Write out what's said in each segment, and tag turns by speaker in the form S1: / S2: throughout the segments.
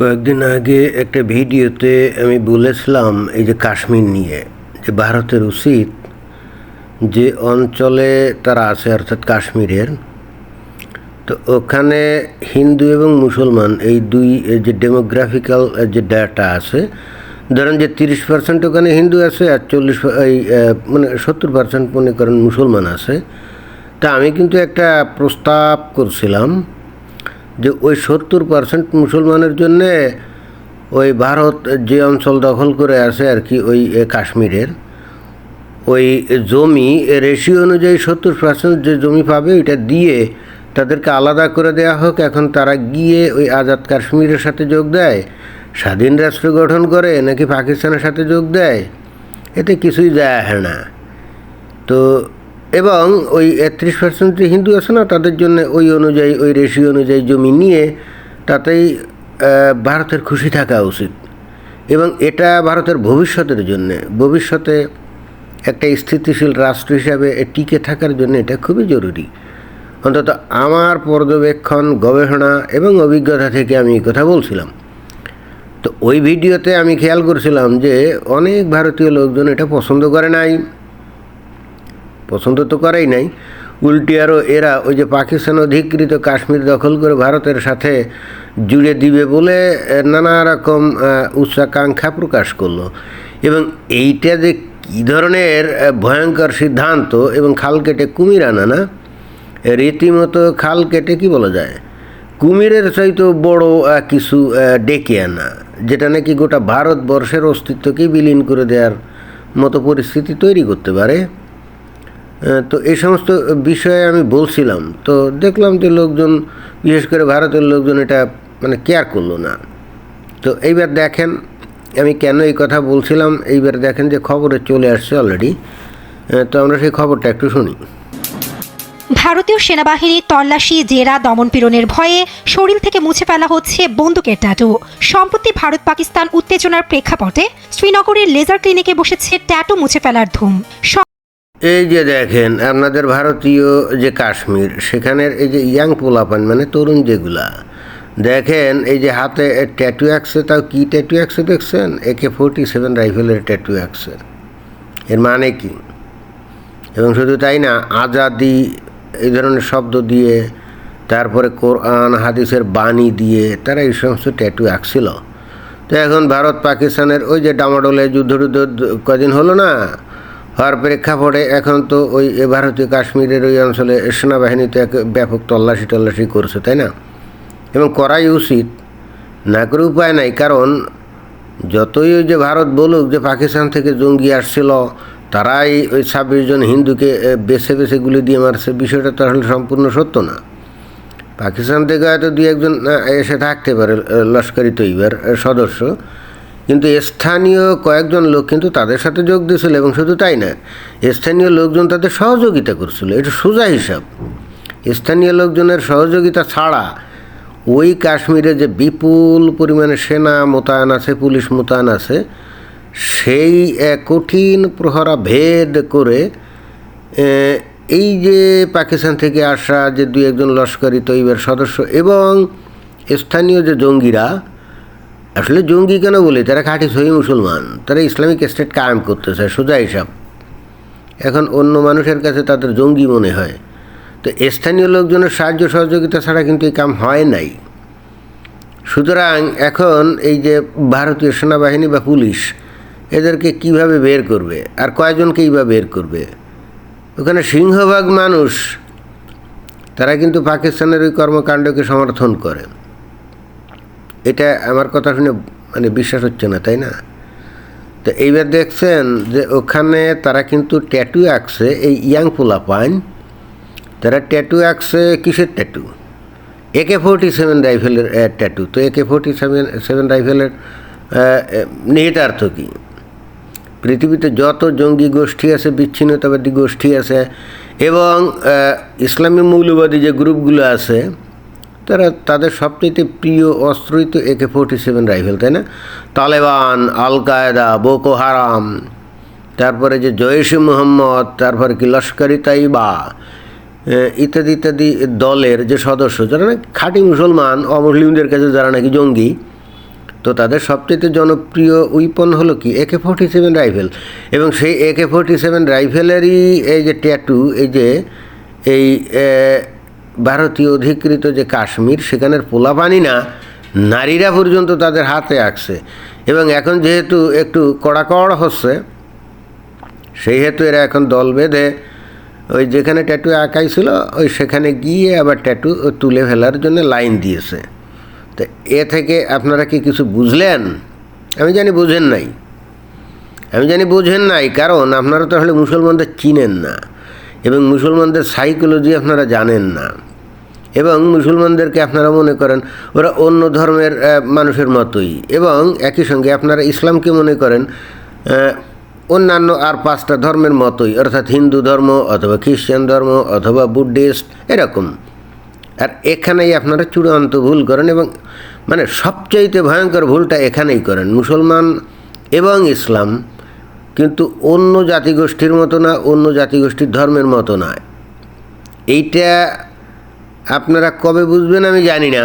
S1: কয়েকদিন আগে একটা ভিডিওতে আমি বলেছিলাম এই যে কাশ্মীর নিয়ে, যে ভারতের উচিত যে অঞ্চলে তারা আছে অর্থাৎ কাশ্মীরের, তো ওখানে হিন্দু এবং মুসলমান এই দুই যে ডেমোগ্রাফিক্যাল যে ডাটা আছে, ধরেন যে তিরিশ পার্সেন্ট ওখানে হিন্দু আছে আর চল্লিশ, এই মানে সত্তর পার্সেন্ট মনে করেন মুসলমান আছে। তা আমি কিন্তু একটা প্রস্তাব করছিলাম যে ওই সত্তর পার্সেন্ট মুসলমানের জন্যে ওই ভারত যে অঞ্চল দখল করে আছে আর কি, ওই কাশ্মীরের, ওই জমি রেশিও অনুযায়ী সত্তর পার্সেন্ট যে জমি পাবে ওইটা দিয়ে তাদেরকে আলাদা করে দেওয়া হোক। এখন তারা গিয়ে ওই আজাদ কাশ্মীরের সাথে যোগ দেয়, স্বাধীন রাষ্ট্র গঠন করে নাকি পাকিস্তানের সাথে যোগ দেয়, এতে কিছুই যায় না। তো এবং ওই একত্রিশ পার্সেন্ট যে হিন্দু আছে না, তাদের জন্য ওই অনুযায়ী, ওই রেশিও অনুযায়ী জমি নিয়ে তাতেই ভারতের খুশি থাকা উচিত। এবং এটা ভারতের ভবিষ্যতের জন্যে, ভবিষ্যতে একটা স্থিতিশীল রাষ্ট্র হিসাবে টিকে থাকার জন্য এটা খুবই জরুরি। অন্তত আমার পর্যবেক্ষণ, গবেষণা এবং অভিজ্ঞতা থেকে আমি এই কথা বলছিলাম। তো ওই ভিডিওতে আমি খেয়াল করছিলাম যে অনেক ভারতীয় লোকজন এটা পছন্দ করে নাই। পছন্দ তো করেই নাই। উল্টি আরও এরা ওই যে পাকিস্তান অধিকৃত কাশ্মীর দখল করে ভারতের সাথে জুড়ে দিবে বলে নানা রকম উচ্চাকাঙ্ক্ষা প্রকাশ করল। এবং এইটা যে কী ধরনের ভয়ঙ্কর সিদ্ধান্ত এবং খাল কেটে কুমির আনা না রীতিমতো খাল কেটে কি বলা যায়, কুমিরের চাইতে বড় কিছু ডেকে আনা, যেটা নাকি গোটা ভারতবর্ষের অস্তিত্বকেই বিলীন করে দেওয়ার মতো পরিস্থিতি তৈরি করতে পারে। তো এই সমস্ত বিষয়ে আমি বলছিলাম। তো দেখলাম যে লোকজন, বিশেষ করে ভারতের লোকজন এটা মানে কেয়ার করল না। তো এইবার দেখেন, আমি কেন এই কথা বলছিলাম? এইবার দেখেন যে খবরে চলে আসছে অলরেডি তো আমরা সেই খবরটা একটু শুনি।
S2: ভারতীয় সেনাবাহিনীর তল্লাশি, জেরা দমনপীড়নের ভয়ে শরীর থেকে মুছে ফেলা হচ্ছে বন্দুকের ট্যাটু। সম্প্রতি ভারত পাকিস্তান উত্তেজনার প্রেক্ষাপটে শ্রীনগরের লেজার ক্লিনিকে বসেছে ট্যাটু মুছে ফেলার ধুম।
S1: এই যে দেখেন, আপনাদের ভারতীয় যে কাশ্মীর, সেখানের এই যে ইয়াং পোলাপান মানে তরুণ যেগুলা, দেখেন এই যে হাতে ট্যাটু আঁকছে, তাও কী ট্যাটু আঁকছে দেখছেন? একে ফোরটি সেভেন রাইফেলের ট্যাটু আঁকছে। এর মানে কি? এবং শুধু তাই না, আজাদি, এই ধরনের শব্দ দিয়ে, তারপরে কোরআন, হাদিসের বাণী দিয়ে, তারা এই সমস্ত ট্যাটু আঁকছিল। তো এখন ভারত পাকিস্তানের ওই যে ডামাডোলে যুদ্ধ কদিন হলো না হওয়ার প্রেক্ষাপটে এখন তো ওই ভারতীয় কাশ্মীরের ওই অঞ্চলে সেনাবাহিনী তো এক ব্যাপক তল্লাশি টল্লাশি করছে, তাই না? এবং করাই উচিত, না করে উপায় নাই, কারণ যতই ওই যে ভারত বলুক যে পাকিস্তান থেকে জঙ্গি আসছিল, তারাই ওই ছাব্বিশ জন হিন্দুকে বেছে বেছে গুলি দিয়ে মারছে, বিষয়টা তো আসলে সম্পূর্ণ সত্য না। পাকিস্তান থেকে হয়তো দুই একজন এসে থাকতে পারে লস্করি তৈবার সদস্য। কিন্তু স্থানীয় কয়েকজন লোক কিন্তু তাদের সাথে যোগ দিয়েছিল এবং শুধু তাই না স্থানীয় লোকজন তাদের সহযোগিতা করছিল। এটা সোজা হিসাব। স্থানীয় লোকজনের সহযোগিতা ছাড়া ওই কাশ্মীরে যে বিপুল পরিমাণে সেনা মোতায়েন আছে, পুলিশ মোতায়েন আছে, সেই কঠিন প্রহরা ভেদ করে এই যে পাকিস্তান থেকে আসা যে দুই একজন লস্করি তৈবের সদস্য এবং স্থানীয় যে জঙ্গিরা আসলে জঙ্গি কেন বলি? তারা খাঁটি সহি মুসলমান। তারা ইসলামিক স্টেট কায়েম করতে চায় সোজা হিসাব। এখন অন্য মানুষের কাছে তাদের জঙ্গি মনে হয়। তো স্থানীয় লোকজনের সাহায্য সহযোগিতা ছাড়া কিন্তু এই কাম হয় নাই। সুতরাং এখন এই যে ভারতীয় সেনাবাহিনী বা পুলিশ, এদেরকে কীভাবে বের করবে? আর কয়জনকেই বা বের করবে? ওখানে সিংহভাগ মানুষ, তারা কিন্তু পাকিস্তানের ওই কর্মকাণ্ডকে সমর্থন করে। এটা আমার কথা শুনে মানে বিশ্বাস হচ্ছে না, তাই না? তো এইবার দেখছেন যে ওখানে তারা কিন্তু ট্যাটু আঁকছে, এই ইয়াং পোলাপাইন, তারা ট্যাটু আঁকছে কিসের ট্যাটু? একে ফোরটি সেভেন রাইফেলের ট্যাটু। তো একে ফোরটি সেভেন সেভেন রাইফেলের নিহিতার্থ কী? পৃথিবীতে যত জঙ্গি গোষ্ঠী আছে, বিচ্ছিন্নতাবাদী গোষ্ঠী আছে, এবং ইসলামী মৌলবাদী যে গ্রুপগুলো আছে তারা তাদের সবচেয়ে প্রিয় অস্ত্রই তো একে ফোর্টি সেভেন রাইফেল, তাই না? তালেবান আল কায়দা বোকো হারাম, তারপরে যে জয়েশে মোহাম্মদ, তারপরে কি লস্করি তাইবা ইত্যাদি ইত্যাদি দলের যে সদস্য, যারা নাকি খাঁটি মুসলমান, অমুসলিমদের কাছে যারা নাকি জঙ্গি, তো তাদের সবচেয়ে জনপ্রিয় উইপন হলো কি? একে ফোর্টি সেভেন রাইফেল। এবং সেই একে ফোর্টি সেভেন রাইফেলেরই এই যে ট্যাটু, এই যে এই ভারতীয় অধিকৃত যে কাশ্মীর, সেখানের পোলাপানি না, নারীরা পর্যন্ত তাদের হাতে আঁকছে এবং এখন যেহেতু একটু কড়াকড় হচ্ছে সেই হেতু এরা এখন দল বেঁধে ওই যেখানে ট্যাটু আঁকাই ছিল, ওই সেখানে গিয়ে আবার ট্যাটু তুলে ফেলার জন্য লাইন দিয়েছে। তো এ থেকে আপনারা কি কিছু বুঝলেন? আমি জানি বুঝেন নাই। আমি জানি বুঝেন নাই, কারণ আপনারা তাহলে মুসলমানদের চিনেন না। এবং মুসলমানদের সাইকোলজি আপনারা জানেন না। এবং মুসলমানদেরকে আপনারা মনে করেন ওরা অন্য ধর্মের মানুষের মতোই। এবং একই সঙ্গে আপনারা ইসলামকে মনে করেন অন্যান্য আর পাঁচটা ধর্মের মতোই, অর্থাৎ হিন্দু ধর্ম অথবা খ্রিস্টান ধর্ম অথবা বুদ্ধিস্ট, এরকম। আর এখানেই আপনারা চূড়ান্ত ভুল করেন এবং মানে সবচাইতে ভয়ঙ্কর ভুলটা এখানেই করেন। মুসলমান এবং ইসলাম কিন্তু অন্য জাতিগোষ্ঠীর মতো না, অন্য জাতিগোষ্ঠীর ধর্মের মতো না। এইটা আপনারা কবে বুঝবেন আমি জানি না।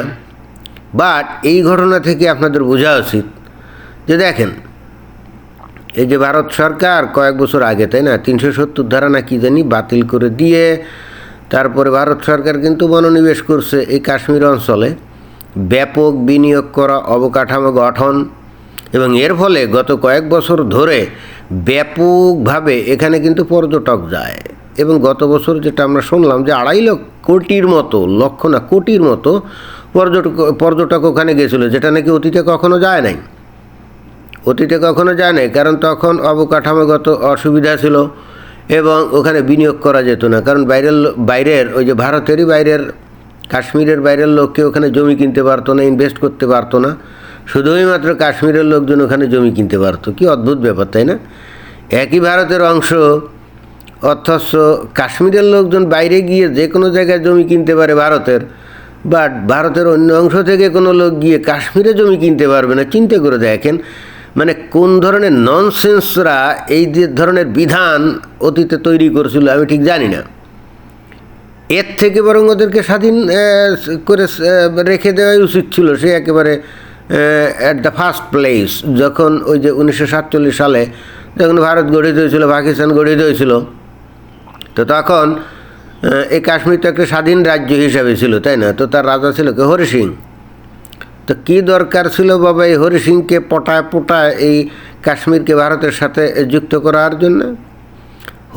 S1: বাট এই ঘটনা থেকে আপনাদের বোঝা উচিত যে দেখেন, এই যে ভারত সরকার কয়েক বছর আগে, তাই না, তিনশো সত্তর ধারা না কি জানি বাতিল করে দিয়ে, তারপরে ভারত সরকার কিন্তু মনোনিবেশ করছে এই কাশ্মীর অঞ্চলে। ব্যাপক বিনিয়োগ করা অবকাঠামো গঠন এবং এর ফলে গত কয়েক বছর ধরে ব্যাপকভাবে এখানে কিন্তু পর্যটক যায়। এবং গত বছর যেটা আমরা শুনলাম যে আড়াই লক্ষ কোটির মতো, লক্ষ না কোটির মতো পর্যটক পর্যটক ওখানে গেছিল যেটা নাকি অতীতে কখনো যায় নাই। অতীতে কখনো যায় নাই, কারণ তখন অবকাঠামোগত অসুবিধা ছিল এবং ওখানে বিনিয়োগ করা যেত না। কারণ বাইরের বাইরের, ওই যে ভারতেরই বাইরের, কাশ্মীরের বাইরের লোককে ওখানে জমি কিনতে পারতো না ইনভেস্ট করতে পারতো না। শুধুই মাত্র কাশ্মীরের লোকজন ওখানে জমি কিনতে পারতো। কি অদ্ভুত ব্যাপার, তাই না? একই ভারতের অংশ অথচ কাশ্মীরের লোকজন বাইরে গিয়ে যে কোনো জায়গায় জমি কিনতে পারে ভারতের বাট ভারতের অন্য অংশ থেকে কোনো লোক গিয়ে কাশ্মীরে জমি কিনতে পারবে না। চিন্তা করে দেখেন মানে কোন ধরনের ননসেন্সরা এই যে ধরনের বিধান অতীতে তৈরি করেছিল আমি ঠিক জানি না। এর থেকে বরং ওদেরকে স্বাধীন করে রেখে দেওয়াই উচিত ছিল। সে একেবারে অ্যাট দ্য ফার্স্ট প্লেস যখন ওই যে উনিশশো সাতচল্লিশ সালে যখন ভারত গঠিত হয়েছিল, পাকিস্তান গঠিত হয়েছিল তো তখন এই কাশ্মীর তো একটা স্বাধীন রাজ্য হিসাবে ছিল, তাই না? তো তার রাজা ছিল কে হরি সিং। তো কী দরকার ছিল বাবা এই হরি সিংকে পটায় পটায় এই কাশ্মীরকে ভারতের সাথে যুক্ত করার জন্য?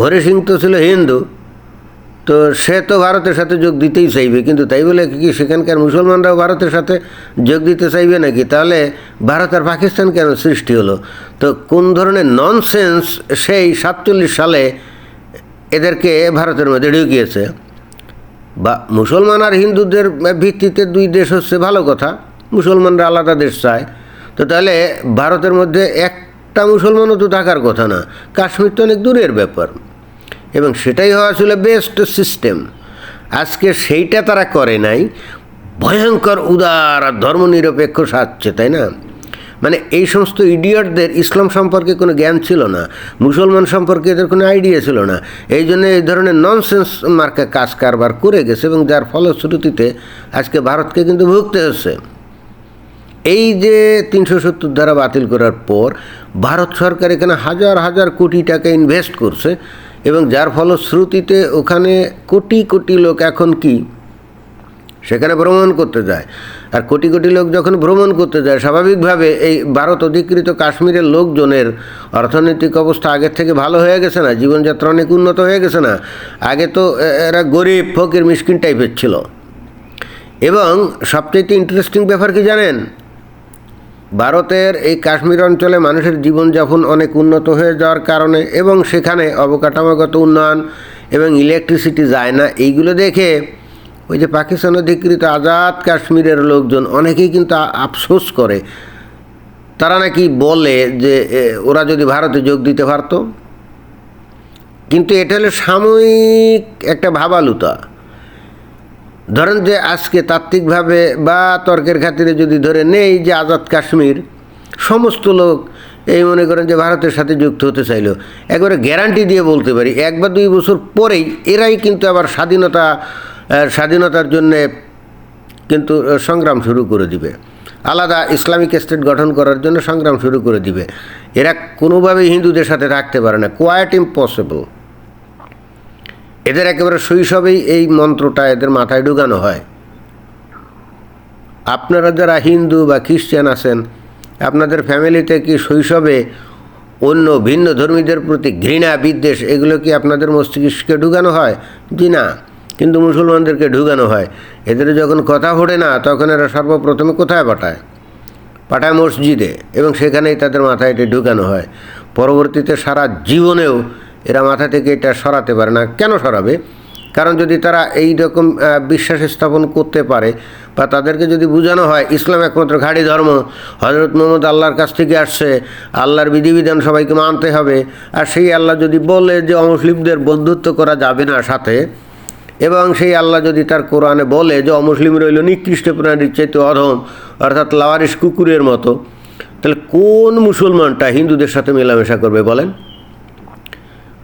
S1: হরি সিং তো ছিল হিন্দু, তো সে তো ভারতের সাথে যোগ দিতেই চাইবে, কিন্তু তাই বলে কি সেখানকার মুসলমানরাও ভারতের সাথে যোগ দিতে চাইবে নাকি? তাহলে ভারত আর পাকিস্তান কেন সৃষ্টি হলো? তো কোন ধরনের ননসেন্স সেই সাতচল্লিশ সালে এদেরকে ভারতের মধ্যে ঢুকিয়েছে। বা মুসলমান আর হিন্দুদের ভিত্তিতে দুই দেশ হচ্ছে ভালো কথা, মুসলমানরা আলাদা দেশ চায়। তো তাহলে ভারতের মধ্যে একটা মুসলমানও তো থাকার কথা না, কাশ্মীর তো অনেক দূরের ব্যাপার। এবং সেটাই হওয়া ছিল বেস্ট সিস্টেম আজকে সেইটা তারা করে নাই, ভয়ঙ্কর উদার আর ধর্মনিরপেক্ষ সাজছে, তাই না? মানে এই সমস্ত ইডিয়টদের ইসলাম সম্পর্কে কোনো জ্ঞান ছিল না, মুসলমান সম্পর্কে এদের কোনো আইডিয়া ছিল না। এই জন্য এই ধরনের ননসেন্স মার্কা কাজ কারবার করে গেছে এবং যার ফলশ্রুতিতে আজকে ভারতকে কিন্তু ভুগতে হচ্ছে। এই যে তিনশো সত্তর ধারা বাতিল করার পর ভারত সরকার এখানে হাজার হাজার কোটি টাকা ইনভেস্ট করছে এবং যার ফলশ্রুতিতে ওখানে কোটি কোটি লোক এখন কি সেখানে ভ্রমণ করতে যায়। আর কোটি কোটি লোক যখন ভ্রমণ করতে যায়, স্বাভাবিকভাবে এই ভারত অধিকৃত কাশ্মীরের লোকজনের অর্থনৈতিক অবস্থা আগের থেকে ভালো হয়ে গেছে না, জীবনযাত্রা অনেক উন্নত হয়ে গেছে না। আগে তো এরা গরিব, ফকির, মিসকিন টাইপের ছিল। এবং সবচেয়ে ইন্টারেস্টিং ব্যাপার কি জানেন? ভারতের এই কাশ্মীর অঞ্চলে মানুষের জীবনযাপন অনেক উন্নত হয়ে যাওয়ার কারণে এবং সেখানে অবকাঠামোগত উন্নয়ন এবং ইলেকট্রিসিটি যায় না, এইগুলো দেখে ওই যে পাকিস্তান অধিকৃত আজাদ কাশ্মীরের লোকজন অনেকেই কিন্তু আফসোস করে। তারা নাকি বলে যে ওরা যদি ভারতে যোগ দিতে পারতো। কিন্তু এটা হলো সাময়িক একটা ভাবালুতা। ধরেন যে আজকে তাত্ত্বিকভাবে বা তর্কের খাতিরে যদি ধরে নেই যে আজাদ কাশ্মীর, সমস্ত লোক এই মনে করেন যে ভারতের সাথে যুক্ত হতে চাইলো। একবারে গ্যারান্টি দিয়ে বলতে পারি, এক বা দুই বছর পরেই এরাই কিন্তু আবার স্বাধীনতা স্বাধীনতার জন্যে কিন্তু সংগ্রাম শুরু করে দিবে। আলাদা ইসলামিক স্টেট গঠন করার জন্য সংগ্রাম শুরু করে দিবে। এরা কোনোভাবেই হিন্দুদের সাথে থাকতে পারে না। কোয়াইট ইম্পসিবল এদের একেবারে শৈশবেই এই মন্ত্রটা এদের মাথায় ঢুকানো হয়। আপনারা যারা হিন্দু বা খ্রিস্টান আছেন, আপনাদের ফ্যামিলিতে কি শৈশবে অন্য ভিন্ন ধর্মীদের প্রতি ঘৃণা, বিদ্বেষ, এগুলো কি আপনাদের মস্তিষ্কে ঢুকানো হয়? জি না। কিন্তু মুসলমানদেরকে ঢুকানো হয়। এদের যখন কথা ফোটে না, তখন এরা সর্বপ্রথমে কোথায় পাঠায়? পাঠায় মসজিদে এবং সেখানেই তাদের মাথায় এটি ঢুকানো হয়। পরবর্তীতে সারা জীবনেও এরা মাথা থেকে এটা সরাতে পারে না। কেন সরাবে? কারণ যদি তারা এই রকম বিশ্বাস স্থাপন করতে পারে বা তাদেরকে যদি বোঝানো হয়, ইসলাম একমাত্র ঘাড়ি ধর্ম হজরত মোহাম্মদ আল্লাহর কাছ থেকে আসছে, আল্লাহর বিধিবিধান সবাইকে মানতে হবে, আর সেই আল্লাহ যদি বলে যে অমুসলিমদের বন্ধুত্ব করা যাবে না সাথে এবং সেই আল্লাহ যদি তার কোরআনে বলে যে অমুসলিম রইল নিকৃষ্ট প্রাণীর চাইতে অধম, অর্থাৎ লাওয়ারিস কুকুরের মতো, তাহলে কোন মুসলমানটা হিন্দুদের সাথে মেলামেশা করবে বলেন?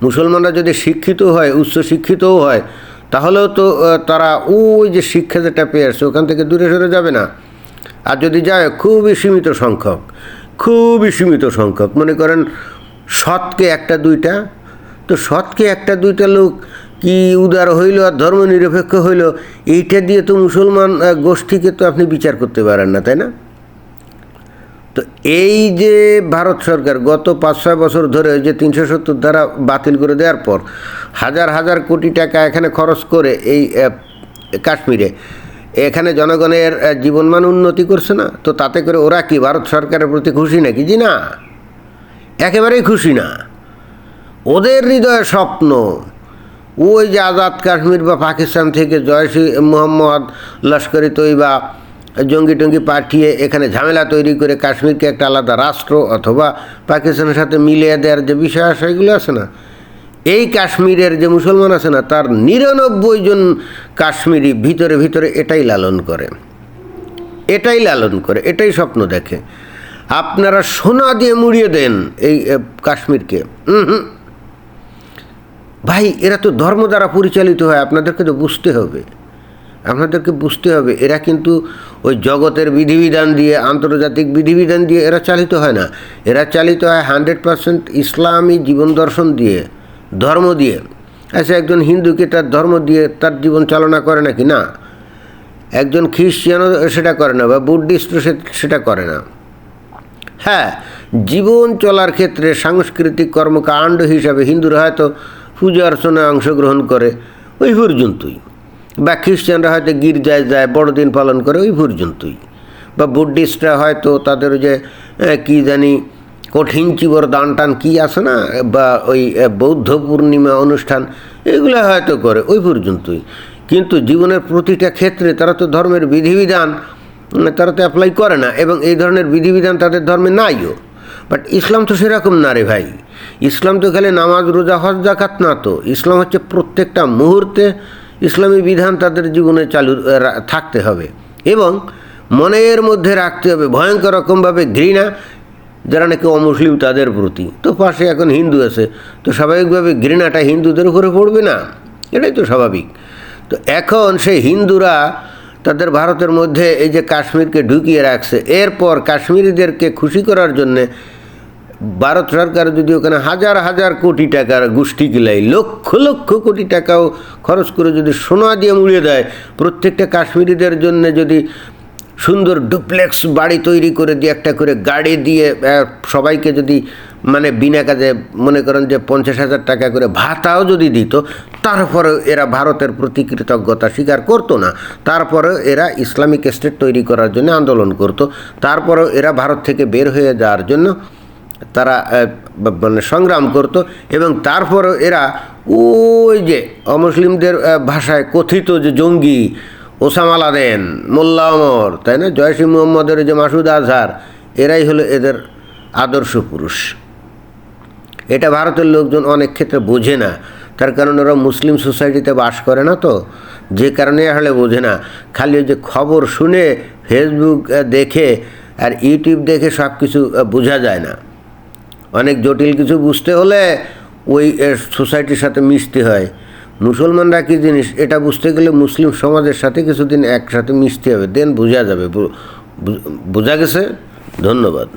S1: মুসলমানরা যদি শিক্ষিত হয় উচ্চ শিক্ষিতও হয়, তাহলেও তো তারা ওই যে শিক্ষা যেটা পেয়ে আসছে, ওখান থেকে দূরে সরে যাবে না। আর যদি যায়, খুবই সীমিত সংখ্যক, খুবই সীমিত সংখ্যক। মনে করেন, সৎকে একটা দুইটা, তো সৎকে একটা দুইটা লোক কি উদার হইল আর ধর্ম নিরপেক্ষ হইল, এইটা দিয়ে তো মুসলমান গোষ্ঠীকে তো আপনি বিচার করতে পারেন না, তাই না? তো এই যে ভারত সরকার গত পাঁচ ছয় বছর ধরে যে তিনশো সত্তর ধারা বাতিল করে দেওয়ার পর, হাজার হাজার কোটি টাকা এখানে খরচ করে এই কাশ্মীরে, এখানে জনগণের জীবনমান উন্নতি করছে না, তো তাতে করে ওরা কি ভারত সরকারের প্রতি খুশি নাকি? জি না। একেবারেই খুশি না। ওদের হৃদয়ে স্বপ্ন ওই যে আজাদ কাশ্মীর বা পাকিস্তান থেকে জয়সি মোহাম্মদ লস্করি তৈবা জঙ্গি টঙ্গি পাঠিয়ে এখানে ঝামেলা তৈরি করে কাশ্মীরকে একটা আলাদা রাষ্ট্র অথবা পাকিস্তানের সাথে মিলিয়ে দেওয়ার যে বিষয় আছে, এগুলো আছে না? এই কাশ্মীরের যে মুসলমান আছে না, তার নিরানব্বই জন কাশ্মীরি ভিতরে ভিতরে এটাই লালন করে। এটাই লালন করে, এটাই স্বপ্ন দেখে। আপনারা সোনা দিয়ে মুড়িয়ে দেন এই কাশ্মীরকে। হুম হুম। ভাই, এরা তো ধর্ম দ্বারা পরিচালিত হয়, আপনাদেরকে তো বুঝতে হবে। আপনাদেরকে বুঝতে হবে, এরা কিন্তু ওই জগতের বিধিবিধান দিয়ে, আন্তর্জাতিক বিধিবিধান দিয়ে এরা চালিত হয় না। এরা চালিত হয় হান্ড্রেড পারসেন্ট ইসলামী জীবন দর্শন দিয়ে, ধর্ম দিয়ে। আচ্ছা একজন হিন্দুকে তার ধর্ম দিয়ে তার জীবন চালনা করে নাকি? না। একজন খ্রিস্টানও সেটা করে না বা বুদ্ধিস্টও সেটা করে না। হ্যাঁ জীবন চলার ক্ষেত্রে সাংস্কৃতিক কর্মকাণ্ড হিসাবে হিন্দুরা হয়তো পূজা অর্চনায় অংশগ্রহণ করে ওই পর্যন্তই। বা খ্রিস্টানরা হয়তো গির্জায় যায়, বড়দিন পালন করে ওই পর্যন্তই। বা বুদ্ধিস্টরা হয়তো তাদের যে কী জানি, কঠিন চিবর দান টান কী আছে না, বা ওই বৌদ্ধ পূর্ণিমা অনুষ্ঠান, এগুলো হয়তো করে ওই পর্যন্তই। কিন্তু জীবনের প্রতিটা ক্ষেত্রে তারা তো ধর্মের বিধিবিধান, তারা তো অ্যাপ্লাই করে না, এবং এই ধরনের বিধিবিধান তাদের ধর্মে নাইও। বাট ইসলাম তো সেরকম না রে ভাই। ইসলাম তো খালি নামাজ, রোজা, হজ জাকাত না তো। ইসলাম হচ্ছে প্রত্যেকটা মুহূর্তে ইসলামী বিধান তাদের জীবনে চালু থাকতে হবে। এবং মনের মধ্যে রাখতে হবে ভয়ঙ্কর রকমভাবে ঘৃণা, যারা নাকি অমুসলিম তাদের প্রতি। তো পাশে এখন হিন্দু আছে, তো স্বাভাবিকভাবে ঘৃণাটা হিন্দুদের উপরে পড়বে না। এটাই তো স্বাভাবিক। তো এখন সেই হিন্দুরা তাদের ভারতের মধ্যে এই যে কাশ্মীরকে ঢুকিয়ে রাখছে, এরপর কাশ্মীরিদেরকে খুশি করার জন্যে ভারত সরকার যদি ওখানে হাজার হাজার কোটি টাকার গোষ্ঠী কিলাই লক্ষ লক্ষ কোটি টাকাও খরচ করে যদি সোনা দিয়ে মুড়িয়ে দেয়, প্রত্যেকটা কাশ্মীরিদের জন্য যদি সুন্দর ডুপ্লেক্স বাড়ি তৈরি করে দিয়ে একটা করে গাড়ি দিয়ে সবাইকে যদি মানে বিনা কাজে মনে করেন যে পঞ্চাশ হাজার টাকা করে ভাতাও যদি দিত, তারপরে এরা ভারতের প্রতি কৃতজ্ঞতা স্বীকার করতো না। তারপরে এরা ইসলামিক স্টেট তৈরি করার জন্য আন্দোলন করত। তারপরেও এরা ভারত থেকে বের হয়ে যাওয়ার জন্য তারা মানে সংগ্রাম করত এবং তারপরও এরা ওই যে অমুসলিমদের ভাষায় কথিত যে জঙ্গি ওসামা লাদেন মোল্লা অমর তাই না? জয়সী মুহম্মদের যে মাসুদ আজহার, এরাই হলো এদের আদর্শ পুরুষ। এটা ভারতের লোকজন অনেক ক্ষেত্রে বোঝে না। তার কারণ ওরা মুসলিম সোসাইটিতে বাস করে না তো। যে কারণে আসলে বোঝে না। খালি যে খবর শুনে ফেসবুক দেখে আর ইউটিউব দেখে সব কিছু বোঝা যায় না। অনেক জটিল কিছু বুঝতে হলে ওই সোসাইটির সাথে মিশতে হয়। মুসলমানরা কি জিনিস? এটা বুঝতে গেলে মুসলিম সমাজের সাথে কিছুদিন একসাথে মিশতে হবে। দেন বোঝা যাবে। বোঝা গেছে? ধন্যবাদ।